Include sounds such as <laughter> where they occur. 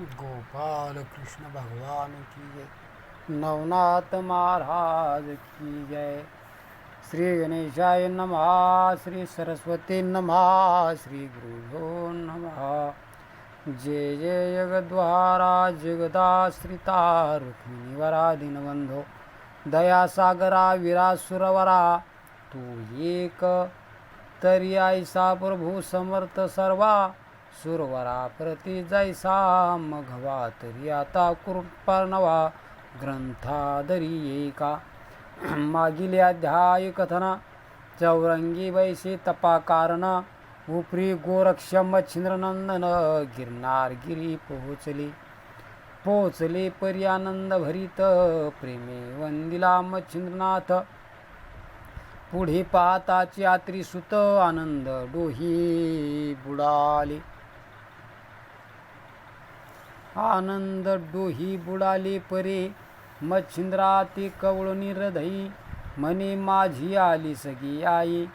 गोपाल कृष्ण भगवान की जय। नवनाथ महाराज की जय। श्री गणेशाय नमः श्री सरस्वती नमः श्री गुरुभ्यो नमः। जय जय जगद्वारा जगदाश्रिता रुक्मिणीवरा दीनबंधो दयासागरा विरासुरवरा तू एक तरी आयसा प्रभू समर्थ सर्वा। सुरवरा प्रति जैसा मघवा तरी आता कृपा ग्रंथादरी एका। <clears throat> मागील अध्याय कथना चौरंगी वैसे तपाकारण उपरी गोरक्ष मच्छिंद्रनंदन गिरनार गिरी पोहोचली। पोहोचले परी आनंद भरीत प्रेमे वंदिला मच्छिंद्रनाथ। पुढे पाहताची आत्री सुत आनंद डोही बुडाली। आनंद डोही बुडाले परे. मच्छिंद्रा ते कवळून हृदयी. म्हणे माझी आली सगी आई.